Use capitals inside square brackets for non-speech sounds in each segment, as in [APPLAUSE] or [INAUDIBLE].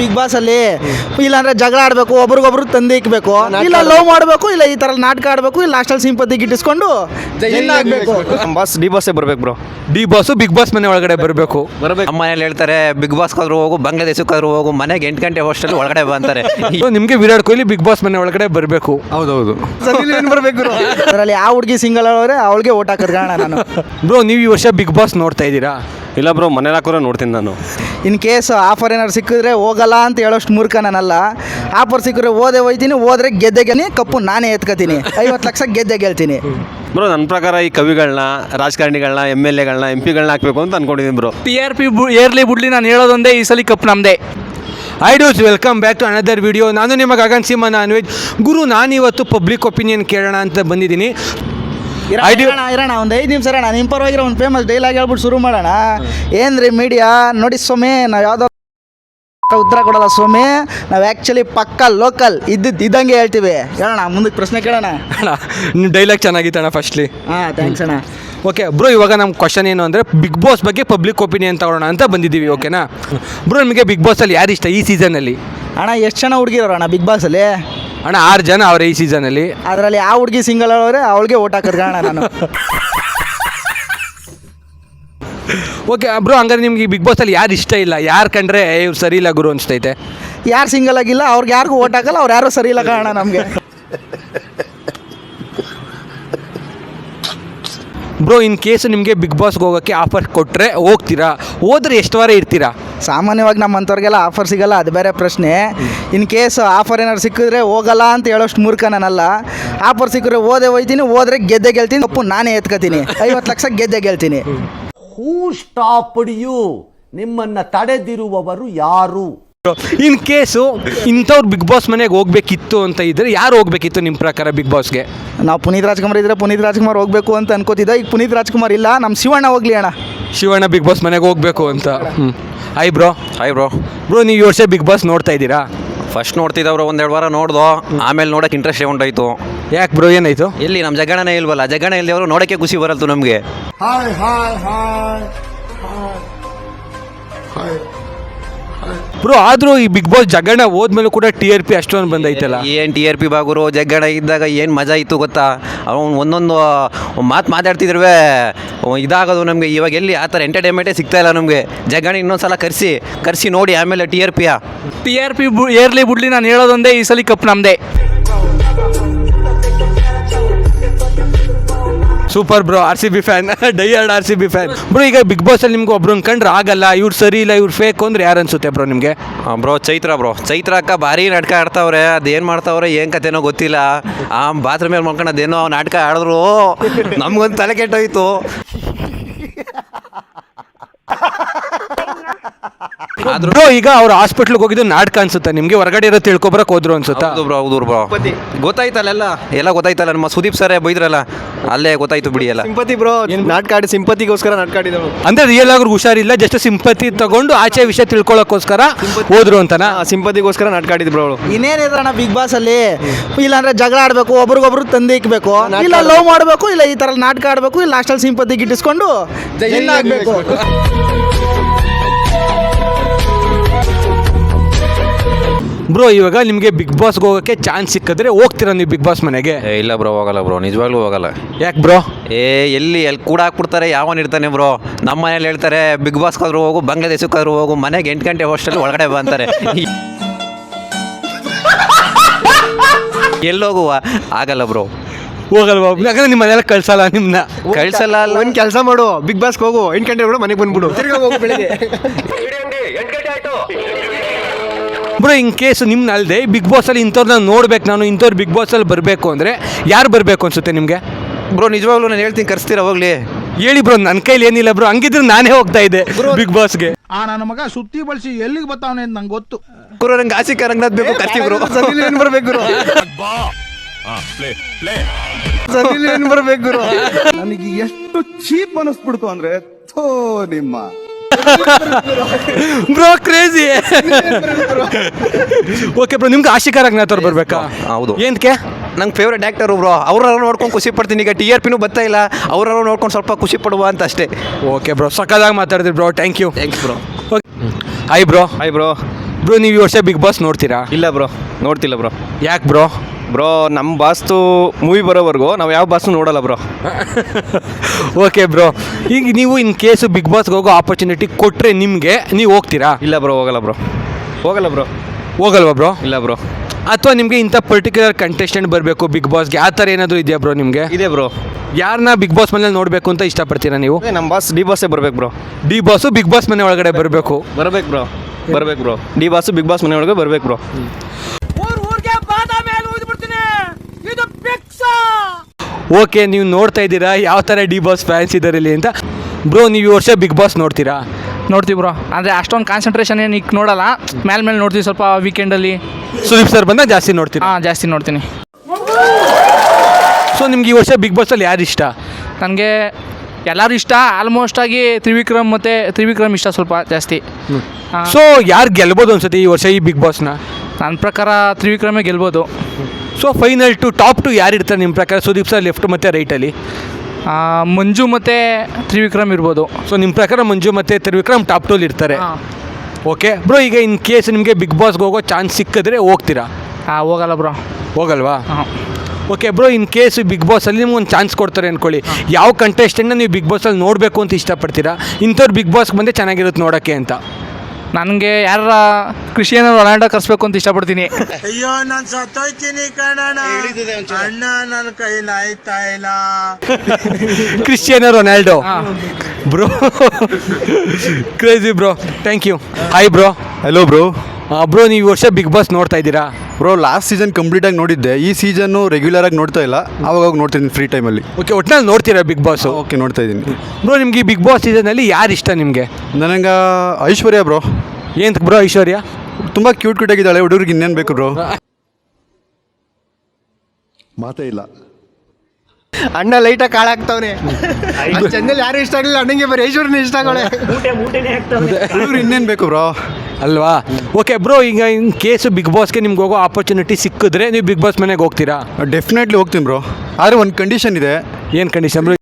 Big boss ಅಲ್ಲಿ ಇಲ್ಲಾಂದ್ರೆ ಜಗಳ ಆಡ್ಬೇಕು ಒಬ್ರಿಗೊಬ್ರು ತಂದೆ ಇಕ್ಬೇಕು. ಇಲ್ಲ ಲವ್ ಮಾಡ್ಬೇಕು ಇಲ್ಲ ಈ ತರ ನಾಟಕ ಆಡ್ಬೇಕು ಇಲ್ಲ ಲಾಸ್ಟಲ್ಲಿ ಸಿಂಪತಿ ಗಿಟ್ಟಿಸ್ಕೊಂಡು ಆಗ್ಬೇಕು. ಬಾಸ್ ಡಿ ಬಾಸೇ ಬರ್ಬೇಕು bro D boss big boss ಮನೆ ಒಳಗಡೆ ಬರಬೇಕು. ಬರಬೇಕು. ನಮ್ಮ ಮನೇಲಿ ಹೇಳ್ತಾರೆ ಬಿಗ್ ಬಾಸ್ ಕಾದ್ರು ಹೋಗು ಬಾಂಗ್ಲಾದೇಶಕ್ಕೆ ಹೋಗು ಮನೆಗೆ ಎಂಟು ಗಂಟೆ ಹೋಸ್ಟೆಲ್ ಒಳಗಡೆ ಬಂತಾರೆ ಅಂತಾರೆ. ನಿಮಗೆ ವಿರಾಟ್ ಕೊಹ್ಲಿ ಬಿಗ್ ಬಾಸ್ ಮನೆ ಒಳಗಡೆ ಬರಬೇಕು. ಹೌದೌದು. ಏನ್ ಬರ್ಬೇಕು ಬ್ರೋ ಅದರಲ್ಲಿ ಯಾವ ಹುಡುಗಿ ಸಿಂಗಲ್ ಅವರೇ ಅವಳಿಗೆ ಓಟ್ ಹಾಕೋದು ಕಾರಣ ನಾನು. ಬ್ರೋ ನೀವು ಈ ವರ್ಷ ಬಿಗ್ ಬಾಸ್ ನೋಡ್ತಾ ಇದ್ದೀರಾ? ಇಲ್ಲ ಬ್ರೋ ಮನೇಲಿ ಹಾಕೋರೆ ನೋಡ್ತೀನಿ ನಾನು. ಇನ್ ಕೇಸ್ ಆಫರ್ ಏನಾದ್ರು ಸಿಕ್ಕಿದ್ರೆ ಹೋಗಲ್ಲ ಅಂತ ಹೇಳೋಷ್ಟು ಮೂರ್ಖ ನಾನಲ್ಲ ಆಫರ್ ಸಿಕ್ಕಿದ್ರೆ ಓದೇ ಹೋಯ್ತೀನಿ ಹೋದ್ರೆ ಗೆದ್ದೆಗೆನಿ ಕಪ್ಪು ನಾನೇ ಎತ್ಕೋತೀನಿ. ಐವತ್ತು ಲಕ್ಷ ಗೆದ್ದೆ ಗೆಲ್ತೀನಿ. ಬ್ರೋ ನನ್ನ ಪ್ರಕಾರ ಈ ಕವಿಗಳನ್ನ ರಾಜಕಾರಣಿಗಳನ್ನ ಎಂ ಎಲ್ ಎಗಳನ್ನ ಎಂ ಪಿಗಳನ್ನ ಹಾಕ್ಬೇಕು ಅಂತ ಅನ್ಕೊಂಡಿದ್ದೀನಿ ಬ್ರೋ. ಟಿ ಆರ್ ಪಿ ಏರ್ಲಿ ಬಿಡ್ಲಿ ನಾನು ಹೇಳೋದೊಂದೇ ಈ ಸಲ ಕಪ್ ನಮ್ಮದೇ ಐ dose welcome back to another video ನಾನು ನಿಮಗೆ ಗಗನ್ ಸಿಂಹ ನಾನ್ ವೆಜ್ ಗುರು ನಾನಿವತ್ತು ಪಬ್ಲಿಕ್ ಒಪಿನಿಯನ್ ಕೇಳೋಣ ಅಂತ ಬಂದಿದ್ದೀನಿ. ಇರೋಣ ಇರೋಣ ಒಂದು ಐದು ನಿಮಿಷ ಇರೋಣ ನಿಮ್ಮ ಪರವಾಗಿರೋ ಒಂದು ಫೇಮಸ್ ಡೈಲಾಗ್ ಹೇಳ್ಬಿಟ್ಟು ಶುರು ಮಾಡೋಣ. ಏನ್ರಿ ಮೀಡಿಯಾ ನೋಡಿ ಸ್ವಾಮಿ ನಾವು ಯಾವುದೋ ಉತ್ತರ ಕೊಡಲ್ಲ ಸ್ವಾಮಿ ನಾವು ಆ್ಯಕ್ಚುಲಿ ಪಕ್ಕ ಲೋಕಲ್ ಇದ್ದಿದ್ದು ಇದ್ದಂಗೆ ಹೇಳ್ತೀವಿ. ಹೇಳೋಣ ಮುಂದಕ್ಕೆ ಪ್ರಶ್ನೆ ಕೇಳೋಣ? ಅಣ್ಣ ನಿಮ್ಮ ಡೈಲಾಗ್ ಚೆನ್ನಾಗಿತ್ತಣ್ಣ ಫಸ್ಟ್ಲಿ ಹಾಂ ಥ್ಯಾಂಕ್ಸ್ ಅಣ್ಣ. ಓಕೆ ಬ್ರೋ ಇವಾಗ ನಮ್ಮ ಕ್ವಶನ್ ಏನು ಅಂದರೆ ಬಿಗ್ ಬಾಸ್ ಬಗ್ಗೆ ಪಬ್ಲಿಕ್ ಒಪಿನಿಯನ್ ತಗೊಳ್ಳೋಣ ಅಂತ ಬಂದಿದ್ದೀವಿ ಓಕೆನಾ? ಬ್ರೋ ನಿಮಗೆ ಬಿಗ್ ಬಾಸಲ್ಲಿ ಯಾರು ಇಷ್ಟ ಈ ಸೀಸನಲ್ಲಿ ಅಣ್ಣ ಎಷ್ಟು ಜನ ಹುಡುಗಿರೋಣ ಅಣ್ಣ ಬಿಗ್ ಬಾಸಲ್ಲಿ ಅಣ್ಣ ಆರು ಜನ ಅವ್ರ ಈ ಸೀಸನಲ್ಲಿ ಅದರಲ್ಲಿ ಆ ಹುಡುಗಿ ಸಿಂಗಲ್ ಅವರೇ ಅವಳಿಗೆ ಓಟ್ ಹಾಕೋದು ಕಾರಣ ನಾನು. ಓಕೆ ಬ್ರೋ ಹಂಗಾರೆ ನಿಮ್ಗೆ ಬಿಗ್ ಬಾಸಲ್ಲಿ ಯಾರು ಇಷ್ಟ ಇಲ್ಲ? ಯಾರು ಕಂಡ್ರೆ ಇವ್ರು ಸರಿ ಇಲ್ಲ ಗುರು ಅನಿಸ್ತೈತೆ? ಯಾರು ಸಿಂಗಲ್ ಆಗಿಲ್ಲ ಅವ್ರಿಗೆ ಯಾರಿಗೂ ಓಟ್ ಹಾಕಲ್ಲ ಅವ್ರು ಯಾರು ಸರಿ ಇಲ್ಲ ಕಾರಣ ನಮಗೆ. ಬ್ರೋ ಇನ್ ಕೇಸ್ ನಿಮಗೆ ಬಿಗ್ ಬಾಸ್ಗೆ ಹೋಗೋಕ್ಕೆ ಆಫರ್ ಕೊಟ್ಟರೆ ಹೋಗ್ತೀರಾ? ಹೋದ್ರೆ ಎಷ್ಟು ವಾರ ಇರ್ತೀರಾ? ಸಾಮಾನ್ಯವಾಗಿ ನಮ್ಮಂಥವ್ರಿಗೆಲ್ಲ ಆಫರ್ ಸಿಗಲ್ಲ ಅದು ಬೇರೆ ಪ್ರಶ್ನೆ. ಇನ್ ಕೇಸ್ ಆಫರ್ ಏನಾದ್ರು ಸಿಕ್ಕಿದ್ರೆ ಹೋಗಲ್ಲ ಅಂತ ಹೇಳೋಷ್ಟು ಮೂರ್ಖ ನಾನಲ್ಲ ಆಫರ್ ಸಿಕ್ಕಿದ್ರೆ ಓದೇ ಹೋಯ್ತೀನಿ ಹೋದ್ರೆ ಗೆದ್ದೆ ಗೆಲ್ತೀನಿ. ಒಪ್ಪು ನಾನೇ ಎತ್ಕೋತೀನಿ. ಐವತ್ತು ಲಕ್ಷ ಗೆದ್ದೆ ಗೆಲ್ತೀನಿ. ಹೂ ಸ್ಟಾಪ್ಡ್ ಯು ನಿಮ್ಮನ್ನ ತಡೆದಿರುವವರು ಯಾರು? ಇನ್ ಕೇಸು ಇಂಥವ್ರು ಬಿಗ್ ಬಾಸ್ ಮನೆಗೆ ಹೋಗ್ಬೇಕಿತ್ತು ಅಂತ ಇದ್ರೆ ಯಾರು ಹೋಗ್ಬೇಕಿತ್ತು ನಿಮ್ಮ ಪ್ರಕಾರ ಬಿಗ್ ಬಾಸ್ಗೆ ನಾವು ಪುನೀತ್ ರಾಜ್ಕುಮಾರ್ ಇದ್ರೆ ಪುನೀತ್ ರಾಜ್ಕುಮಾರ್ ಹೋಗ್ಬೇಕು ಅಂತ ಅನ್ಕೋತಿದ್ದ. ಈಗ ಪುನೀತ್ ರಾಜ್ಕುಮಾರ್ ಇಲ್ಲ ನಮ್ಮ ಶಿವಣ್ಣ ಹೋಗ್ಲಿ ಅಣ್ಣ. ಶಿವಣ್ಣ ಬಿಗ್ ಬಾಸ್ ಮನೆಗೆ ಹೋಗ್ಬೇಕು ಅಂತ. ಹ್ಞೂ hi bro hi bro bro ನೀವು ಈ ವರ್ಷ ಬಿಗ್ ಬಾಸ್ ನೋಡ್ತಾ ಇದ್ದೀರಾ? ಫಸ್ಟ್ ನೋಡ್ತಿದ್ದವ್ರು ಒಂದೆರಡು ವಾರ ನೋಡ್ದು. ಆಮೇಲೆ ನೋಡಕ್ಕೆ ಇಂಟ್ರೆಸ್ಟ್ ಉಂಟಾಯ್ತು. ಯಾಕೆ ಬ್ರೋ ಏನಾಯ್ತು? ಎಲ್ಲಿ ನಮ್ಮ ಜಗಣನೇ ಇಲ್ವಲ್ಲ? ಜಗಣ ಇಲ್ದವರು ನೋಡೋಕ್ಕೆ ಖುಷಿ ಬರಲ್ತು ನಮಗೆ. ಬ್ರೋ ಆದರೂ ಈ ಬಿಗ್ ಬಾಸ್ ಜಗಣ ಹೋದ್ಮೇಲೂ ಕೂಡ ಟಿ ಆರ್ ಪಿ ಅಷ್ಟೊಂದು ಬಂದೈತಲ್ಲ? ಏನು ಟಿ ಆರ್ ಪಿ ಬಾಗುರು? ಜಗ್ಗಣ ಇದ್ದಾಗ ಏನು ಮಜಾ ಇತ್ತು ಗೊತ್ತಾ? ಅವ್ನು ಒಂದೊಂದು ಮಾತು ಮಾತಾಡ್ತಿದ್ರುವೆ ಇದಾಗೋದು ನಮಗೆ. ಇವಾಗ ಎಲ್ಲಿ ಆ ಥರ ಎಂಟರ್ಟೈನ್ಮೆಂಟೇ ಸಿಗ್ತಾ ಇಲ್ಲ ನಮಗೆ. ಜಗ್ಗಣ ಇನ್ನೊಂದು ಸಲ ಕರೆಸಿ ಕರೆಸಿ ನೋಡಿ ಆಮೇಲೆ ಟಿ ಆರ್ ಪಿಯ ಟಿ ಆರ್ ಪಿ ಏರ್ಲಿ ಬಿಡ್ಲಿ ನಾನು ಹೇಳೋದೊಂದೇ ಈ ಸಲ ಕಪ್ ನಮ್ಮದೇ super bro R C B fan diehard R C B fan bro ಈಗ ಬಿಗ್ ಬಾಸ್ ಅಲ್ಲಿ ನಿಮ್ಗೆ ಒಬ್ರನ್ನ ಕಂಡ್ರೆ ಆಗಲ್ಲ. ಇವ್ರು ಸರಿ ಇಲ್ಲ, ಇವ್ರು ಫೇಕ್ ಅಂದ್ರೆ ಯಾರು ಅನ್ಸುತ್ತೆ ಬ್ರೋ ನಿಮಗೆ? ಬ್ರೋ ಚೈತ್ರ ಬ್ರೋ ಚೈತ್ರ ಅಕ್ಕ ಭಾರಿ ನಾಟಕ ಆಡ್ತಾವ್ರೆ. ಅದೇನು ಮಾಡ್ತಾವ್ರೆ, ಏನು ಕತೆನೋ ಗೊತ್ತಿಲ್ಲ. ಆ ಬಾತ್ರೂಮ್ ಮೇಲೆ ಮಾಡ್ಕೊಂಡು ಅದೇನೋ ನಾಟಕ ಆಡಿದ್ರು, ನಮ್ಗೊಂದು ತಲೆ ಕೆಟ್ಟೋಯ್ತು. [LAUGHS] ಬ್ರೋ ಈಗ ಅವ್ರು ಹಾಸ್ಪಿಟ್ಲ್ಗೆ ಹೋಗಿದ್ದು ನಾಟಕ ಅನ್ಸುತ್ತೆ? ನಿಮಗೆ ಹೊರಗಡೆ ಇರೋ ತಿಳ್ಕೊಬರಕ್ ಹೋದ್ರು ಅನ್ಸುತ್ತಾ? ಹೌದು ಬ್ರೋ ಹೌದು ಬ್ರೋ. ಗೊತ್ತಾಯ್ತಲ್ಲ ಎಲ್ಲ ಎಲ್ಲ ಗೊತ್ತಾಯ್ತಲ್ಲ ನಮ್ಮ ಸುದೀಪ್ ಸರ್ ಬೈದ್ರಲ್ಲ ಅಲ್ಲೇ ಗೊತ್ತಾಯ್ತು ಬಿಡಿ ಎಲ್ಲ. ಸಿಂಪತಿ ಬ್ರೋ ನಾಟಕ ಆಡಿ ಸಿಂಪತಿಗೋಸ್ಕರ ನಾಟಕ ಆಡಿದ್ರು ಅಂದ್ರೆ ರಿಯಲ್ ಆಗಿ ಹುಷಾರಿಲ್ಲ ಜಸ್ಟ್ ಸಿಂಪತಿ ತಗೊಂಡು ಆಚೆ ವಿಷಯ ತಿಳ್ಕೊಳ್ಳೋಕ್ಕೋಸ್ಕರ ಹೋದ್ರು ಅಂತನಾ? ಸಿಂಪತಿಗೋಸ್ಕರ ನಾಟಕ ಆಡಿದ್ರು ಬ್ರೋ ಅವಳು. ಇನ್ನೇನಿದ್ರಣ ಅಣ್ಣ ಬಿಗ್ ಬಾಸ್ ಅಲ್ಲಿ? ಇಲ್ಲಾಂದ್ರೆ ಜಗಳ ಆಡ್ಬೇಕು ಒಬ್ರಿಗೊಬ್ರು ತಂದೆ ಇಕ್ಬೇಕು. ಇಲ್ಲ ಲವ್ ಮಾಡಬೇಕು ಇಲ್ಲ ಈ ತರ ನಾಟಕ ಆಡ್ಬೇಕು ಇಲ್ಲ ಲಾಸ್ಟಲ್ಲಿ ಸಿಂಪತಿ ಗಿಟ್ಟಿಸ್ಕೊಂಡು ಆಗ್ಬೇಕು. ಬ್ರೋ ಇವಾಗ ನಿಮಗೆ ಬಿಗ್ ಬಾಸ್ಗೆ ಹೋಗೋಕ್ಕೆ ಚಾನ್ಸ್ ಸಿಕ್ಕಿದ್ರೆ ಹೋಗ್ತೀರಾ ನೀವು ಬಿಗ್ ಬಾಸ್ ಮನೆಗೆ? ಏ ಇಲ್ಲ ಬ್ರೋ ಹೋಗಲ್ಲ ಬ್ರೋ ನಿಜವಾಗ್ಲೂ ಹೋಗಲ್ಲ. ಯಾಕೆ ಬ್ರೋ? ಏ ಎಲ್ಲಿ ಎಲ್ಲಿ ಕೂಡ ಹಾಕ್ಬಿಡ್ತಾರೆ ಯಾವನ್ ಇರ್ತಾನೆ ಬ್ರೋ? ನಮ್ಮ ಮನೇಲಿ ಹೇಳ್ತಾರೆ ಬಿಗ್ ಬಾಸ್ ಆದ್ರೂ ಹೋಗು ಬಂಗ್ಲಾದೇಶಕ್ಕಾದ್ರೂ ಹೋಗು ಮನೆಗೆ ಎಂಟು ಗಂಟೆ ಹೋಸ್ಟೆಲ್ ಒಳಗಡೆ ಬಂತಾರೆ ಎಲ್ಲೋಗುವ ಆಗಲ್ಲ ಬ್ರೋ. ಹೋಗಲ್ವಾ ಯಾಕಂದ್ರೆ ನಿಮ್ಮ ಮನೆಯಲ್ಲ ಕಳ್ಸಲ್ಲ ನಿಮ್ಮನ್ನ ಕಳ್ಸಲ್ಲ ಅಲ್ಲ. ಒಂದು ಕೆಲಸ ಮಾಡು ಬಿಗ್ ಬಾಸ್ಗೆ ಹೋಗು ಎಂಟು ಗಂಟೆ ಬಿಡು ಮನೆಗೆ ಬಂದ್ಬಿಡು. ತಿರ್ಗಾ ಹೋಗು ಬೆಳಿಗ್ಗೆ. ಬ್ರೋ ಇನ್ ಕೇಸ್ ನಿಮ್ನ ಅಲ್ಲದೆ ಬಿಗ್ ಬಾಸಲ್ಲಿ ಇಂಥವ್ರನ್ನ ನೋಡ್ಬೇಕು ನಾನು ಇಂಥವ್ರು ಬಿಗ್ ಬಾಸಲ್ಲಿ ಬರಬೇಕು ಅಂದರೆ ಯಾರು ಬರಬೇಕು ಅನ್ಸುತ್ತೆ ನಿಮಗೆ? ಬ್ರೋ ನಿಜವಾಗ್ಲೂ ನಾನು ಹೇಳ್ತೀನಿ ಕರ್ಸ್ತೀರಾ ಹೋಗ್ಲಿ. ಹೇಳಿ ಬ್ರೋ ನನ್ನ ಕೈಲಿ ಏನಿಲ್ಲ ಬ್ರೋ ಹಂಗಿದ್ರೆ ನಾನೇ ಹೋಗ್ತಾ ಇದ್ದೆ ಬಿಗ್ ಬಾಸ್ಗೆ ಆ ನನ್ನ ಮಗ ಸುತ್ತಿ ಬಳಸಿ ಎಲ್ಲಿಗೆ ಬರ್ತಾವನೆ ಅಂತ ನಂಗೆ ಗೊತ್ತು. ಗುರು ನಂಗೆ ಆಸಿಕ ರಂಗನಾಥ್ ಬೇಕು ಕರ್ತಿ ಬ್ರೋ. ಏನು ಏನ್ ಬರ್ಬೇಕು ಗುರು? ಸನಿಲ್ ಏನ್ ಬರ್ಬೇಕು ಗುರು? ನನಗೆ ಎಷ್ಟು ಚೀಪ್ ಅನಿಸ್ಬಿಡ್ತು ಅಂದ್ರೆ ಥೋ ನಿಮ್ಮ. ಬ್ರೋ ಕ್ರೇಜಿ ಓಕೆ ಬ್ರೋ ನಿಮ್ಗೆ ಆಶಿಕಾ ರಂಗನಾಥ್ ಬರಬೇಕಾ? ಹೌದು. ಏನಕ್ಕೆ ನಂಗೆ ಫೇವ್ರೆಟ್ ಆ್ಯಕ್ಟರ್ ಬ್ರೋ ಅವ್ರನ್ನ ನೋಡ್ಕೊಂಡು ಖುಷಿ ಪಡ್ತೀನಿ. ಈಗ ಟಿ ಆರ್ ಪಿನೂ ಬರ್ತಾ ಇಲ್ಲ. ಅವ್ರನ್ನ ನೋಡ್ಕೊಂಡು ಸ್ವಲ್ಪ ಖುಷಿ ಪಡುವ ಅಂತ ಅಷ್ಟೇ. ಓಕೆ ಬ್ರೋ ಸಕ್ಕದಾಗಿ ಮಾತಾಡಿದ್ರಿ bro. Thank you thanks bro hi bro hi bro bro ನೀವು ಈ ವರ್ಷ ಬಿಗ್ ಬಾಸ್ ನೋಡ್ತೀರಾ? ಇಲ್ಲ ಬ್ರೋ ನೋಡ್ತಿಲ್ಲ ಬ್ರೋ ಯಾಕೆ ಬ್ರೋ ಬ್ರೋ ನಮ್ಮ ಬಾಸ್ತು ಮೂವಿ ಬರೋವರೆಗೂ ನಾವು ಯಾವ ಬಾಸ್ನು ನೋಡಲ್ಲ ಬ್ರೋ. [LAUGHS] ಓಕೆ ಬ್ರೋ ಈಗ ನೀವು ಇನ್ ಕೇಸು ಬಿಗ್ ಬಾಸ್ಗೆ ಹೋಗೋ ಆಪರ್ಚುನಿಟಿ ಕೊಟ್ಟರೆ ನಿಮಗೆ ನೀವು ಹೋಗ್ತೀರಾ? ಇಲ್ಲ ಬ್ರೋ ಹೋಗಲ್ಲ ಬ್ರೋ. ಹೋಗಲ್ಲ ಬ್ರೋ. ಹೋಗಲ್ವಾ ಬ್ರೋ? ಇಲ್ಲ ಬ್ರೋ. ಅಥವಾ ನಿಮಗೆ ಇಂಥ ಪರ್ಟಿಕ್ಯುಲರ್ ಕಂಟೆಸ್ಟೆಂಟ್ ಬರಬೇಕು ಬಿಗ್ ಬಾಸ್ಗೆ ಆ ಥರ ಏನಾದರೂ ಇದೆಯಾ ಬ್ರೋ ನಿಮಗೆ? ಇದೆ ಬ್ರೋ. ಯಾರನ್ನ ಬಿಗ್ ಬಾಸ್ ಮನೇಲಿ ನೋಡಬೇಕು ಅಂತ ಇಷ್ಟಪಡ್ತೀರಾ ನೀವು? ನಮ್ಮ ಬಾಸ್ ಡಿ ಬಾಸೇ ಬರಬೇಕು bro. D boss big boss ಮನೆ ಒಳಗಡೆ ಬರಬೇಕು. ಬರಬೇಕು ಬ್ರೋ. ಬರಬೇಕು bro. D boss big boss ಮನೆ ಒಳಗೆ ಬರಬೇಕು ಬ್ರೋ. ಓಕೆ ನೀವು ನೋಡ್ತಾ ಇದ್ದೀರಾ? ಯಾವ ಥರ ಡಿ ಬಾಸ್ ಫ್ಯಾನ್ಸ್ ಇದ್ದಾರೆ ಇಲ್ಲಿ ಅಂತ? ಬ್ರೋ ನೀವು ಈ ವರ್ಷ ಬಿಗ್ ಬಾಸ್ ನೋಡ್ತೀರಾ? ನೋಡ್ತೀವಿ ಬ್ರೋ ಅಂದರೆ ಅಷ್ಟೊಂದು ಕಾನ್ಸಂಟ್ರೇಷನ್ ಏನು ಈಗ ನೋಡಲ್ಲ. ಮೇಲೆ ಮೇಲೆ ನೋಡ್ತೀವಿ ಸ್ವಲ್ಪ ವೀಕೆಂಡಲ್ಲಿ ಸುದೀಪ್ ಸರ್ ಬಂದಾಗ ಜಾಸ್ತಿ ನೋಡ್ತೀರಾ? ಹಾಂ ಜಾಸ್ತಿ ನೋಡ್ತೀನಿ. ಸೊ ನಿಮ್ಗೆ ಈ ವರ್ಷ ಬಿಗ್ ಬಾಸಲ್ಲಿ ಯಾರು ಇಷ್ಟ? ನನಗೆ ಎಲ್ಲರೂ ಇಷ್ಟ. ಆಲ್ಮೋಸ್ಟ್ ಆಗಿ ತ್ರಿವಿಕ್ರಮ್ ಮತ್ತು ತ್ರಿವಿಕ್ರಮ್ ಇಷ್ಟ ಸ್ವಲ್ಪ ಜಾಸ್ತಿ. ಸೊ ಯಾರು ಗೆಲ್ಬೋದು ಅನ್ಸುತ್ತೆ ಈ ವರ್ಷ ಈ ಬಿಗ್ ಬಾಸ್ನ ನನ್ನ ಪ್ರಕಾರ ತ್ರಿವಿಕ್ರಮೇ ಗೆಲ್ಬೋದು. So final two top two ಯಾರು ಇರ್ತಾರೆ ನಿಮ್ಮ ಪ್ರಕಾರ? ಸುದೀಪ್ ಸರ್ ಲೆಫ್ಟ್ ಮತ್ತು ರೈಟಲ್ಲಿ ಮಂಜು ಮತ್ತು ತ್ರಿವಿಕ್ರಮ್ ಇರ್ಬೋದು. ಸೊ ನಿಮ್ಮ ಪ್ರಕಾರ ಮಂಜು ಮತ್ತು ತ್ರಿವಿಕ್ರಮ್ ಟಾಪ್ ಟೂಲ್ ಇರ್ತಾರೆ? ಓಕೆ ಬ್ರೋ ಈಗ ಇನ್ ಕೇಸ್ ನಿಮಗೆ ಬಿಗ್ ಬಾಸ್ಗೆ ಹೋಗೋ ಚಾನ್ಸ್ ಸಿಕ್ಕಿದ್ರೆ ಹೋಗ್ತೀರಾ? ಹಾಂ ಹೋಗಲ್ಲ ಬ್ರೋ ಹೋಗಲ್ವಾ? Okay bro in case big ಬಾಸಲ್ಲಿ ನಿಮ್ಗೆ ಒಂದು ಚಾನ್ಸ್ ಕೊಡ್ತಾರೆ ಅಂದ್ಕೊಳ್ಳಿ ಯಾವ ಕಂಟೆಸ್ಟೆಂಟ್ನ ನೀವು ಬಿಗ್ ಬಾಸಲ್ಲಿ ನೋಡಬೇಕು ಅಂತ ಇಷ್ಟಪಡ್ತೀರಾ? ಇಂಥವ್ರು ಬಿಗ್ ಬಾಸ್ಗೆ ಬಂದರೆ ಚೆನ್ನಾಗಿರುತ್ತೆ ನೋಡೋಕ್ಕೆ ಅಂತ. ನನಗೆ ಯಾರ ಕ್ರಿಶ್ಚಿಯನ್ ರೊನಾಲ್ಡೋ ಕರ್ಸ್ಬೇಕು ಅಂತ ಇಷ್ಟಪಡ್ತೀನಿ. ಅಯ್ಯೋ ನಾನು ಸತ್ತೋಯ್ತೀನಿ ಕಣಣ್ಣ. ಅಣ್ಣ ನನ್ನ ಕೈಲಿ ಆಯ್ತಾ ಇಲ್ಲ. Cristiano Ronaldo. Bro [LAUGHS] crazy bro thank you hi bro. Hello bro. Bro ನೀವು ಈ ವರ್ಷ ಬಿಗ್ ಬಾಸ್ ನೋಡ್ತಾ ಇದ್ದೀರಾ? ಬ್ರೋ ಲಾಸ್ಟ್ ಸೀಸನ್ ಕಂಪ್ಲೀಟ್ ಆಗಿ ನೋಡಿದ್ದೆ. ಈ ಸೀಸನ್ನು ರೆಗ್ಯುಲರ್ ಆಗಿ ನೋಡ್ತಾ ಇಲ್ಲ. ಅವಾಗ ನೋಡ್ತೀನಿ ಫ್ರೀ ಟೈಮಲ್ಲಿ ಓಕೆ ಒಟ್ಟಿನಲ್ಲಿ ನೋಡ್ತೀರಾ ಬಿಗ್ ಬಾಸ್ ಓಕೆ ನೋಡ್ತಾ ಇದ್ದೀನಿ. ಬ್ರೋ ನಿಮಗೆ ಈ ಬಿಗ್ ಬಾಸ್ ಸೀಸನಲ್ಲಿ ಯಾರು ಇಷ್ಟ ನಿಮಗೆ? ನನಗೆ ಐಶ್ವರ್ಯ ಬ್ರೋ. ಏನು ಬ್ರೋ ಐಶ್ವರ್ಯ? ತುಂಬ ಕ್ಯೂಟ್ ಕ್ಯೂಟ್ ಆಗಿದ್ದಾಳೆ ಹುಡುಗರಿಗೆ ಇನ್ನೇನು ಬೇಕು ಬ್ರೋ? ಮಾತೇ ಇಲ್ಲ. ಅಣ್ಣ ಲೈಟಾಗಿ ಕಾಳಾಗ್ತವ್ನೆ. ಚೆನ್ನಲ್ಲಿ ಯಾರು ಇಷ್ಟ ಆಗಲಿಲ್ಲ ಅಣ್ಣಂಗೆ ಬರೀ ಐಶ್ವರ್ಯನ ಇಷ್ಟ ಆಗಳೆ ಇವ್ರು ಇನ್ನೇನು ಬೇಕು ಬ್ರೋ ಅಲ್ವಾ? ಓಕೆ ಬ್ರೋ ಈಗ ಇನ್ ಕೇಸು ಬಿಗ್ ಬಾಸ್ಗೆ ನಿಮ್ಗೆ ಹೋಗೋ ಆಪರ್ಚುನಿಟಿ ಸಿಕ್ಕಿದ್ರೆ ನೀವು ಬಿಗ್ ಬಾಸ್ ಮನೆಗೆ ಹೋಗ್ತೀರಾ? ಡೆಫಿನೆಟ್ಲಿ ಹೋಗ್ತೀನಿ ಬ್ರೋ ಆದರೆ ಒಂದು ಕಂಡೀಷನ್ ಇದೆ. ಏನು ಕಂಡೀಷನ್ ಬ್ರೋ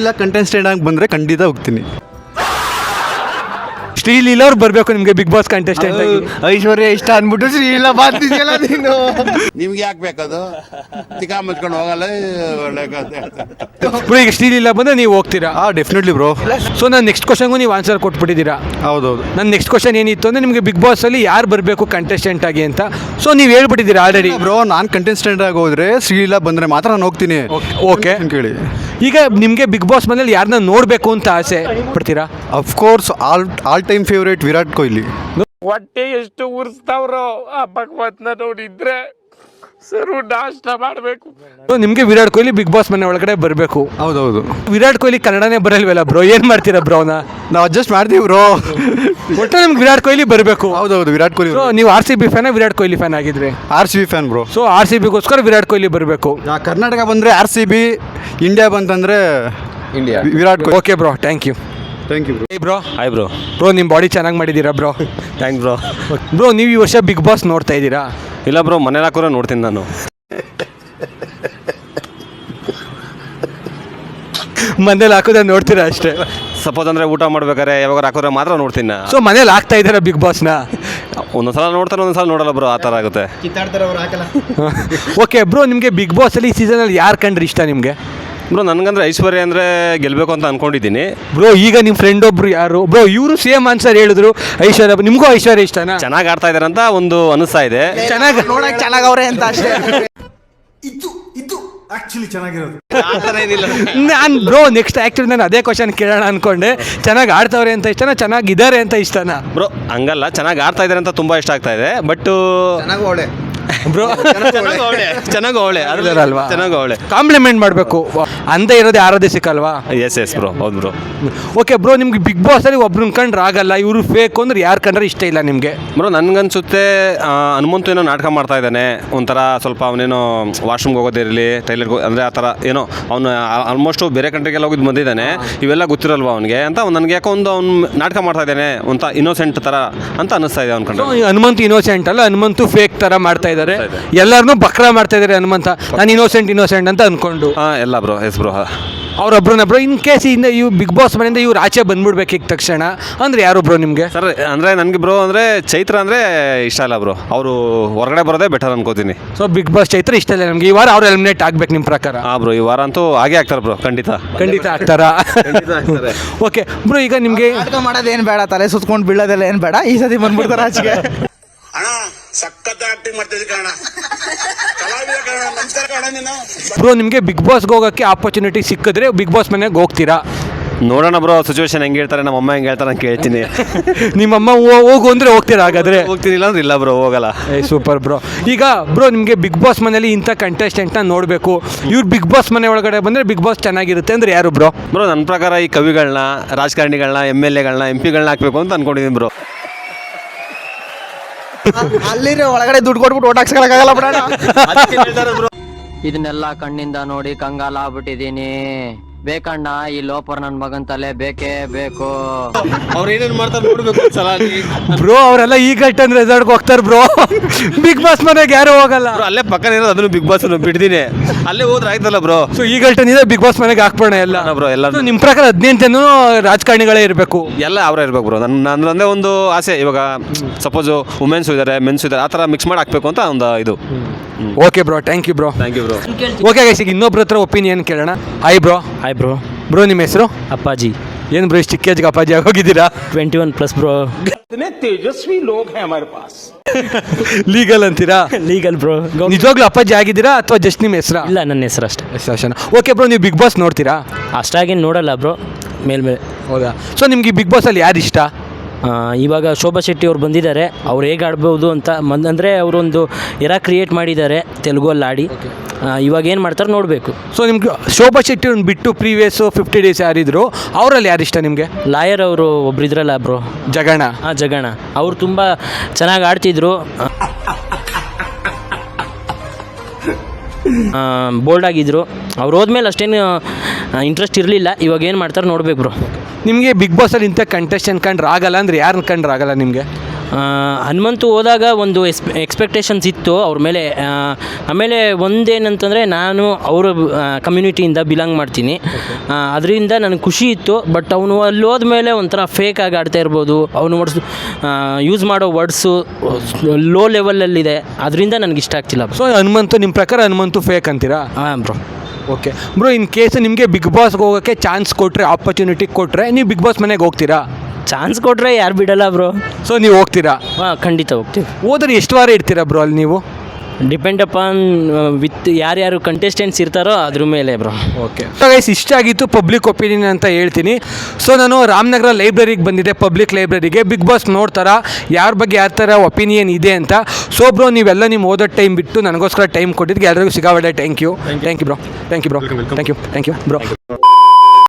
ಇಲ್ಲ ಕಂಟೆಸ್ಟೆಂಟ್ ಆಗಿ ಬಂದರೆ ಖಂಡಿತ ಹೋಗ್ತೀನಿ. ಶ್ರೀಲೀಲ ಅವ್ರು ಬರಬೇಕು ನಿಮಗೆ ಬಿಗ್ ಬಾಸ್ ಕಂಟೆಸ್ಟೆಂಟ್ ಆಗಿ ಐಶ್ವರ್ಯ ಇಷ್ಟ ಅಂದ್ಬಿಟ್ಟು ಶ್ರೀ ಇಲ್ಲ ಬಾತಿದ್ಯಲ್ಲ ನೀನು? ನಿಮ್ಗೆ ಯಾಕೆ ಬೇಕದು? ತಿಕಾ ಮುಚ್ಕೊಂಡು ಹೋಗಲ್ಲ. ಬ್ರೋ ಈಗ ಶ್ರೀಲೀಲ ಬಂದ್ರೆ ನೀವು ಹೋಗ್ತೀರಾ? ಹಾಂ ಡೆಫಿನೆಟ್ಲಿ ಬ್ರೋ ಸೊ ನಾನು ನೆಕ್ಸ್ಟ್ ಕ್ವಶನ್ಗೂ ನೀವು ಆನ್ಸರ್ ಕೊಟ್ಬಿಟ್ಟಿದ್ದೀರಾ? ಹೌದೌದು. ನನ್ನ ನೆಕ್ಸ್ಟ್ ಕ್ವಶನ್ ಏನಿತ್ತು ಅಂದರೆ ನಿಮಗೆ ಬಿಗ್ ಬಾಸಲ್ಲಿ ಯಾರು ಬರಬೇಕು ಕಂಟೆಸ್ಟೆಂಟ್ ಆಗಿ ಅಂತ. ಸೊ ನೀವು ಹೇಳ್ಬಿಟ್ಟಿದ್ದೀರಾ ಆಲ್ರೆಡಿ ಬ್ರೋ ನಾನು ಕಂಟೆಸ್ಟೆಂಟ್ ಆಗಿ ಹೋದ್ರೆ ಶ್ರೀಲೀಲ ಬಂದರೆ ಮಾತ್ರ ನಾನು ಹೋಗ್ತೀನಿ. ಓಕೆ ಕೇಳಿ. ಈಗ ನಿಮಗೆ ಬಿಗ್ ಬಾಸ್ ಮನೇಲಿ ಯಾರನ್ನ ನೋಡಬೇಕು ಅಂತ ಆಸೆ ಪಡ್ತೀರಾ? Of course all all time favourite Virat Kohli? ಹೊಟ್ಟೆ ಎಷ್ಟು ಉರ್ಸ್ತಾವ್ರೋ ಆ ಭಗವತ್ನ ನೋಡಿದ್ರೆ ಸರು ನಾಷ್ಟ ಮಾಡಬೇಕು. ಸೊ ನಿಮಗೆ ವಿರಾಟ್ ಕೊಹ್ಲಿ ಬಿಗ್ ಬಾಸ್ ಮನೆ ಒಳಗಡೆ ಬರಬೇಕು. ಹೌದೌದು. ವಿರಾಟ್ ಕೊಹ್ಲಿ ಕನ್ನಡನೇ ಬರಲ್ವಲ್ಲ ಬ್ರೋ? ಏನು ಮಾಡ್ತೀರಾ ಬ್ರೋನ ನಾವು ಅಡ್ಜಸ್ಟ್ ಮಾಡ್ತೀವಿ ಬ್ರೋ. ಒಟ್ಟು ನಿಮ್ಗೆ ವಿರಾಟ್ ಕೊಹ್ಲಿ ಬರಬೇಕು. ಹೌದೌದು ವಿರಾಟ್ ಕೊಹ್ಲಿ ಸೊ ನೀವು ಆರ್ ಸಿ ಬಿ ಫ್ಯಾನ ವಿರಾಟ್ ಕೊಹ್ಲಿ ಫ್ಯಾನ್ ಆಗಿದ್ರೆ? R C B fan bro. So R C ಬಿಗೋಸ್ಕರ Virat Kohli ಬರಬೇಕು. ಕರ್ನಾಟಕ ಬಂದರೆ ಆರ್ ಸಿ ಬಿ ಇಂಡಿಯಾ ಬಂತಂದ್ರೆ India Virat Kohli. Okay bro thank you thank you bro ಏ ಬ್ರೋ ಹಾಯ್ ಬ್ರೋ ಬ್ರೋ ನಿಮ್ಮ body ಚೆನ್ನಾಗಿ ಮಾಡಿದ್ದೀರಾ bro thank bro bro ನೀವು ಈ ವರ್ಷ ಬಿಗ್ ಬಾಸ್ ನೋಡ್ತಾ ಇದ್ದೀರಾ ಇಲ್ಲ ಬ್ರೋ ಮನೇಲಿ ಹಾಕೋರ ನೋಡ್ತೀನಿ ನಾನು. ಮನೇಲಿ ಹಾಕೋದ್ರೆ ನೋಡ್ತೀರಾ ಅಷ್ಟೇ? ಸಪೋಸ್ ಅಂದರೆ ಊಟ ಮಾಡ್ಬೇಕಾದ್ರೆ ಯಾವಾಗ ಹಾಕೋದ್ರೆ ಮಾತ್ರ ನೋಡ್ತೀನಿ ನಾ. ಸೊ ಮನೇಲಿ ಹಾಕ್ತಾ ಇದ್ದೀರಾ ಬಿಗ್ ಬಾಸ್ನ ಒಂದೊಂದ್ಸಲ ನೋಡ್ತಾನೆ ಒಂದೊಂದ್ಸಲ ನೋಡಲ್ಲ ಬ್ರೋ ಆ ಥರ ಆಗುತ್ತೆ. ಕಿತ್ತಾಡ್ತಾರೆ ಅವ್ರು ಹಾಕಲ್ಲ. ಓಕೆ ಬ್ರೋ ನಿಮಗೆ ಬಿಗ್ ಬಾಸಲ್ಲಿ ಈ ಸೀಸನಲ್ಲಿ ಯಾರು ಕಂಡ್ರಿ ಇಷ್ಟ ನಿಮಗೆ? ಬ್ರೋ ನನಗಂದ್ರೆ ಐಶ್ವರ್ಯ ಅಂದರೆ ಗೆಲ್ಲಬೇಕು ಅಂತ ಅನ್ಕೊಂಡಿದ್ದೀನಿ. ಬ್ರೋ ಈಗ ನಿಮ್ಮ ಫ್ರೆಂಡ್ ಒಬ್ರು ಯಾರು? ಬ್ರೋ ಇವರು ಸೇಮ್ ಆನ್ಸರ್ ಹೇಳಿದ್ರು ಐಶ್ವರ್ಯ ನಿಮಗೂ ಐಶ್ವರ್ಯ ಇಷ್ಟನಾ? ಚೆನ್ನಾಗಿ ಆಡ್ತಾ ಇದ್ದಾರೆ ಅಂತ ಒಂದು ಅನಿಸ್ತಾ ಇದೆ. ಚೆನ್ನಾಗಿ ನೋಡಕ್ ಚೆನ್ನಾಗವ್ರೆ ಅಂತ ಅಷ್ಟೇ. ನಾನು ಬ್ರೋ ನೆಕ್ಸ್ಟ್ ಆ್ಯಕ್ಚುಲಿ ನಾನು ಅದೇ ಕ್ವಶನ್ ಕೇಳೋಣ ಅನ್ಕೊಂಡೆ. ಚೆನ್ನಾಗಿ ಆಡ್ತವ್ರೆ ಅಂತ ಇಷ್ಟನಾ ಚೆನ್ನಾಗಿದ್ದಾರೆ ಅಂತ ಇಷ್ಟನಾ? ಬ್ರೋ ಹಂಗಲ್ಲ ಚೆನ್ನಾಗಿ ಆಡ್ತಾ ಇದ್ದಾರೆ ಅಂತ ತುಂಬ ಇಷ್ಟ ಆಗ್ತಾ ಇದೆ ಬಟ್ ಚೆನ್ನಾಗಿ ಅವಳೆ. ಚೆನ್ನಾಗಿ ಅವಳೆ. ಅಲ್ವಾ ಚೆನ್ನಾಗಿ ಅವಳೆ. ಕಾಂಪ್ಲಿಮೆಂಟ್ ಮಾಡಬೇಕು. ಅಂತ ಇರೋದೇ ಯಾರದೇ ಸಿಕ್ಕಲ್ವಾ? ಎಸ್ ಎಸ್ ಬ್ರೋ ಹೌದು ಬ್ರೋ ಓಕೆ ಬ್ರೋ ನಿಮ್ಗೆ ಬಿಗ್ ಬಾಸಲ್ಲಿ ಒಬ್ರು ಕಂಡ್ರೆ ಆಗಲ್ಲ. ಇವರು ಫೇಕ್ ಅಂದ್ರೆ ಯಾರು ಕಂಡ್ರೆ ಇಷ್ಟ ಇಲ್ಲ ನಿಮಗೆ? ಬ್ರೋ ನನ್ಗನ್ಸುತ್ತೆ ಹನುಮಂತು ಏನೋ ನಾಟಕ ಮಾಡ್ತಾ ಇದ್ದಾನೆ. ಒಂಥರ ಸ್ವಲ್ಪ ಅವನೇನೋ ವಾಶ್ರೂಮ್ಗೆ ಹೋಗೋದಿರಲಿ ಟೈಲರ್ ಅಂದರೆ ಆ ಥರ ಏನೋ ಅವನು ಆಲ್ಮೋಸ್ಟು ಬೇರೆ ಕಂಟ್ರಿಗೆಲ್ಲ ಹೋಗಿದ್ದು ಬಂದಿದ್ದಾನೆ ಇವೆಲ್ಲ ಗೊತ್ತಿರಲ್ವಾ ಅವನಿಗೆ? ಅಂತ ನನಗೆ ಯಾಕೋ ಒಂದು ಅವ್ನು ನಾಟಕ ಮಾಡ್ತಾ ಇದ್ದಾನೆ ಅಂತ ಇನ್ನೋಸೆಂಟ್ ಥರ ಅಂತ ಅನಿಸ್ತಾ ಇದೆ ಅವ್ನು ಕಂಡ್ರೆ. ಹನುಮಂತು ಇನ್ನೋಸೆಂಟ್ ಅಲ್ಲ? ಹನುಮಂತು ಫೇಕ್ ತರ ಮಾಡ್ತಾ ಇದ್ದಾರೆ. ಎಲ್ಲರನ್ನೂ ಬಕ್ರ ಮಾಡ್ತಾ ಇದ್ದಾರೆ ಹನುಮಂತ. ನಾನು ಇನ್ನೋಸೆಂಟ್ ಇನ್ನೋಸೆಂಟ್ ಅಂತ ಅನ್ಕೊಂಡು. ಹಾ ಎಲ್ಲ bro yes bro in case ಇಂದ ಇವ್ ಬಿಗ್ ಬಾಸ್ ಮನೆಯಿಂದ ಇವ್ರು ಆಚೆ ಬಂದ್ಬಿಡ್ಬೇಕು ಈಗ ತಕ್ಷಣ ಅಂದ್ರೆ ಯಾರು ಬ್ರೋ ನಿಮಗೆ? ಸರ್ ಅಂದರೆ ನನಗೆ ಬ್ರೋ ಅಂದ್ರೆ ಚೈತ್ರ ಅಂದ್ರೆ ಇಷ್ಟ ಇಲ್ಲ ಬ್ರೋ ಅವರು ಹೊರಗಡೆ ಬರೋದೇ ಬೆಟರ್ ಅನ್ಕೋತೀನಿ. ಸೊ ಬಿಗ್ ಬಾಸ್ ಚೈತ್ರ ಇಷ್ಟ ಇಲ್ಲ ನಮ್ಗೆ. ಈ ವಾರ ಅವ್ರು ಎಲಿಮಿನೇಟ್ ಆಗ್ಬೇಕು ನಿಮ್ಮ ಪ್ರಕಾರ? ಆ ಬ್ರೋ ಈ ವಾರ ಅಂತೂ ಹಾಗೆ ಆಗ್ತಾರೆ ಬ್ರೋ ಖಂಡಿತ. ಖಂಡಿತ ಆಗ್ತಾರಾ? ಓಕೆ ಬ್ರೋ [LAUGHS] ಈಗ ನಿಮಗೆ ಮಾಡೋದು ಮಾಡೋದೇನು ಬೇಡ ತಲೆ ಸುತ್ಕೊಂಡು ಬೀಳೋದೆಲ್ಲ ಏನು ಬೇಡ? ಈ ಸತಿ ಬಂದ್ಬಿಡ್ತಾರೆ ಆಚೆಗೆ. [LAUGHS] ಅಣ್ಣ ಸಖತ್ ಆಕ್ಟಿಂಗ್ ಮಾಡ್ತಿದ್ದೆ ಕಾರಣ ಕಲಾವಿದ ಕಾರಣ ನಮಸ್ಕಾರ ಕಾರಣ ನೀನು. ಬ್ರೋ ನಿಮಗೆ ಬಿಗ್ ಬಾಸ್ಗೆ ಹೋಗೋಕ್ಕೆ ಆಪರ್ಚುನಿಟಿ ಸಿಕ್ಕಿದ್ರೆ ಬಿಗ್ ಬಾಸ್ ಮನೆಗೆ ಹೋಗ್ತೀರಾ? ನೋಡೋಣ ಬ್ರೋ ಸಿಚುವೇಶನ್ ಹೆಂಗೆ ಹೇಳ್ತಾರೆ ನಮ್ಮ ಅಮ್ಮ ಹೆಂಗೆ ಹೇಳ್ತಾರೆ ಅಂತ ಕೇಳ್ತೀನಿ. [LAUGHS] ನಿಮ್ಮಮ್ಮ ಹೋ- ಹೋಗು ಅಂದರೆ ಹೋಗ್ತೀರಾ ಹಾಗಾದ್ರೆ? ಹೋಗ್ತೀನಿ ಇಲ್ಲ ಅಂದ್ರೆ ಇಲ್ಲ ಬ್ರೋ ಹೋಗಲ್ಲ. ಏ ಸೂಪರ್ ಬ್ರೋ. ಈಗ ಬ್ರೋ ನಿಮಗೆ ಬಿಗ್ ಬಾಸ್ ಮನೇಲಿ ಇಂಥ ಕಂಟೆಸ್ಟೆಂಟ್ನ ನೋಡಬೇಕು. ಇವ್ರು ಬಿಗ್ ಬಾಸ್ ಮನೆ ಒಳಗಡೆ ಬಂದರೆ ಬಿಗ್ ಬಾಸ್ ಚೆನ್ನಾಗಿರುತ್ತೆ ಅಂದರೆ ಯಾರು ಬ್ರೋ? ಬ್ರೋ ನನ್ನ ಪ್ರಕಾರ ಈ ಕವಿಗಳನ್ನ ರಾಜಕಾರಣಿಗಳನ್ನ ಎಂ ಎಲ್ ಎಗಳನ್ನ ಎಂ ಪಿಗಳನ್ನ ಹಾಕ್ಬೇಕು ಅಂತ ಅನ್ಕೊಂಡಿದ್ದೀನಿ ಬ್ರೋ. ಅಲ್ಲಿರೋ ಒಳಗಡೆ ದುಡ್ಡು ಕೊಟ್ಬಿಟ್ಟು ಓಟ್ ಹಾಕ್ಸ್ಕೊಳಕ್ಕಾಗಲ್ಲ ಬಿಡೋಣ. ಇದನ್ನೆಲ್ಲ ಕಣ್ಣಿಂದ ನೋಡಿ ಕಂಗಾಲ ಆಗ್ಬಿಟ್ಟಿದೀನಿ ಬೇಕಣ್ಣ ಈ ಲೋಪರ್ ನನ್ ಮಗನ್ ತಲೆ ಬೇಕೇ ಬೇಕು. ಅವ್ರ ಏನೇನ್ ಮಾಡ್ತಾರೆ ನೋಡ್ಬೇಕು ಸಲ. ಬ್ರೋ ಅವರೆಲ್ಲ ಈ ಗಲ್ಟನ್ ರೆಸಾರ್ಟ್ಗೆ ಹೋಗ್ತಾರೆ ಬ್ರೋ. ಬಿಗ್ ಬಾಸ್ ಮನೆಗೆ ಯಾರು ಹೋಗಲ್ಲ. ಬ್ರೋ ಅಲ್ಲೇ ಪಕ್ಕನೇ ಇರೋದು ಅದನ್ನು ಬಿಗ್ ಬಾಸ್ ಬಿಡ್ತೀನಿ. ಅಲ್ಲೇ ಹೋದ್ರೆ ಆಯ್ತಲ್ಲ ಬ್ರೋ? ಸೊ ಈ ಗಲ್ಟನ್ ಇದೆ ಬಿಗ್ ಬಾಸ್ ಮನೆಗೆ ಹಾಕ್ಬೋಣ ಎಲ್ಲ. ಬ್ರೋ ಎಲ್ಲ So, ನಿಮ್ ಪ್ರಕಾರ ಹದಿನೆಂಟು ಜನ ರಾಜಕಾರಣಿಗಳೇ ಇರಬೇಕು. ಎಲ್ಲ ಅವರೇ ಇರ್ಬೇಕು ಬ್ರೋ. ನನ್ನ ನನ್ನದೇ ಒಂದು ಆಸೆ. ಇವಾಗ ಸಪೋಸ್ ವುಮೆನ್ಸ್ ಇದ್ದಾರೆ ಮೆನ್ಸ್ ಇದಾರೆ ಆ ಥರ ಮಿಕ್ಸ್ ಮಾಡಿ ಹಾಕ್ಬೇಕು ಅಂತ ಒಂದು ಇದು. Okay bro. Thank you bro. Thank you bro. Okay guys ಈಗ ಇನ್ನೊಬ್ರ ಹತ್ರ ಒಪಿನಿಯನ್ ಕೇಳೋಣ. Hi bro. Hi bro bro ನಿಮ್ಮ ಹೆಸರು? ಅಪ್ಪಾಜಿ. ಏನು ಬ್ರೋ ಇಷ್ಟು ಚಿಕ್ಕ ಅಪ್ಪಾಜಿ ಅಪ್ಪಾಜಿ ಹೋಗಿದ್ದೀರಾ twenty one plus bro legal ಅಂತೀರಾ? ಲೀಗಲ್ ಬ್ರೋ ನಿಜವಾಗ್ಲೂ ಅಪ್ಪಾಜಿ ಆಗಿದ್ದೀರಾ ಅಥವಾ ಜಸ್ಟ್ ನಿಮ್ಮ ಹೆಸರು? ಇಲ್ಲ ನನ್ನ ಹೆಸರು ಅಷ್ಟೇ. ಓಕೆ ಬ್ರೋ ನೀವು ಬಿಗ್ ಬಾಸ್ ನೋಡ್ತೀರಾ? ಅಷ್ಟಾಗಿ ನೋಡಲ್ಲ ಬ್ರೋ ಮೇಲ್ಮೇಲೆ ಹೌದಾ? ಸೊ ನಿಮ್ಗೆ ಈ ಬಿಗ್ ಬಾಸಲ್ಲಿ ಯಾರು ಇಷ್ಟ ಇವಾಗ ಶೋಭಾ ಶೆಟ್ಟಿ ಅವ್ರು ಬಂದಿದ್ದಾರೆ. ಅವ್ರು ಹೇಗೆ ಆಡ್ಬೋದು ಅಂತ ಮನ್ ಅಂದರೆ ಅವರೊಂದು ಎರ ಕ್ರಿಯೇಟ್ ಮಾಡಿದ್ದಾರೆ ತೆಲುಗಲ್ಲಿ ಆಡಿ ಇವಾಗ ಏನು ಮಾಡ್ತಾರೆ ನೋಡಬೇಕು. ಸೊ ನಿಮ್ಗೆ ಶೋಭಾ ಶೆಟ್ಟಿ ಒಂದು ಬಿಟ್ಟು ಪ್ರೀವಿಯಸ್ ಫಿಫ್ಟಿ ಡೇಸ್ ಯಾರಿದ್ರು ಅವರಲ್ಲಿ ಯಾರು ಇಷ್ಟ ನಿಮಗೆ? ಲಾಯರ್ ಅವರು ಒಬ್ರು ಇದ್ರಲ್ಲ ಬ್ರೋ. ಜಗಣ. ಹಾಂ ಜಗಣ. ಅವ್ರು ತುಂಬ ಚೆನ್ನಾಗಿ ಆಡ್ತಿದ್ರು. ಬೋಲ್ಡ್ ಆಗಿದ್ರು. ಅವ್ರು ಹೋದ್ಮೇಲೆ ಅಷ್ಟೇನು ಇಂಟ್ರೆಸ್ಟ್ ಇರಲಿಲ್ಲ. ಇವಾಗ ಏನು ಮಾಡ್ತಾರೆ ನೋಡ್ಬೇಕು ಬ್ರೋ ನಿಮಗೆ ಬಿಗ್ ಬಾಸಲ್ಲಿ ಇಂಥ ಕಂಟೆಸ್ಟೆಂಟ್ ಕಂಡ್ರೆ ಆಗಲ್ಲ ಅಂದರೆ ಯಾರನ್ನ ಕಂಡ್ರೆ ಆಗಲ್ಲ ನಿಮಗೆ? ಹನುಮಂತು ಹೋದಾಗ ಒಂದು ಎಸ್ ಎಕ್ಸ್ಪೆಕ್ಟೇಷನ್ಸ್ ಇತ್ತು ಅವ್ರ ಮೇಲೆ. ಆಮೇಲೆ ಒಂದೇನಂತಂದರೆ ನಾನು ಅವರ ಕಮ್ಯುನಿಟಿಯಿಂದ ಬಿಲಾಂಗ್ ಮಾಡ್ತೀನಿ. ಅದರಿಂದ ನನಗೆ ಖುಷಿ ಇತ್ತು ಬಟ್ ಅವನು ಅಲ್ಲಿ ಹೋದ್ಮೇಲೆ ಒಂಥರ ಫೇಕ್ ಆಗಿ ಆಡ್ತಾ ಇರ್ಬೋದು. ಅವನು ವರ್ಡ್ಸ್ ಯೂಸ್ ಮಾಡೋ ವರ್ಡ್ಸು ಲೋ ಲೆವೆಲಲ್ಲಿದೆ ಅದರಿಂದ ನನಗೆ ಇಷ್ಟ ಆಗ್ತಿಲ್ಲ ಸೊ ಹನುಮಂತು ನಿಮ್ಮ ಪ್ರಕಾರ ಹನುಮಂತು ಫೇಕ್ ಅಂತೀರಾ? ಹಾಂ bro okay. Bro in case ನಿಮಗೆ ಬಿಗ್ ಬಾಸ್ಗೆ ಹೋಗೋಕ್ಕೆ ಚಾನ್ಸ್ ಕೊಟ್ಟರೆ ಆಪರ್ಚುನಿಟಿ ಕೊಟ್ಟರೆ ನೀವು ಬಿಗ್ ಬಾಸ್ ಮನೆಗೆ ಹೋಗ್ತೀರಾ? ಚಾನ್ಸ್ ಕೊಟ್ಟರೆ ಯಾರು ಬಿಡಲ್ಲ ಬ್ರೋ. ಸೊ ನೀವು ಹೋಗ್ತೀರಾ? ಹಾಂ ಖಂಡಿತ ಹೋಗ್ತೀವಿ. ಹೋದ್ರೆ ಎಷ್ಟು ವಾರ ಇರ್ತೀರಾ ಬ್ರೋ ಅಲ್ಲಿ ನೀವು? ಡಿಪೆಂಡ್ ಅಪಾನ್ ವಿತ್ ಯಾರ್ಯಾರು ಕಂಟೆಸ್ಟೆಂಟ್ಸ್ ಇರ್ತಾರೋ ಅದ್ರ ಮೇಲೆ ಬ್ರೋ ಓಕೆ ಗೈಸ್ ಇಷ್ಟ ಆಗಿತ್ತು ಪಬ್ಲಿಕ್ ಒಪಿನಿಯನ್ ಅಂತ ಹೇಳ್ತೀನಿ. ಸೊ ನಾನು ರಾಮನಗರ ಲೈಬ್ರರಿಗೆ ಬಂದಿದ್ದೆ ಪಬ್ಲಿಕ್ ಲೈಬ್ರರಿಗೆ ಬಿಗ್ ಬಾಸ್ ನೋಡ್ತಾರಾ ಯಾರ ಬಗ್ಗೆ ಯಾವ ಥರ ಒಪಿನಿಯನ್ ಇದೆ ಅಂತ. ಸೊ ಬ್ರೋ ನೀವೆಲ್ಲ ನಿಮ್ಮ ಓದೋ ಟೈಮ್ ಬಿಟ್ಟು ನನಗೋಸ್ಕರ ಟೈಮ್ ಕೊಟ್ಟಿದ್ದಕ್ಕೆ ಎಲ್ಲರಿಗೂ ಸಿಗಾವಡೆ thank you thank you bro thank you bro thank you thank you bro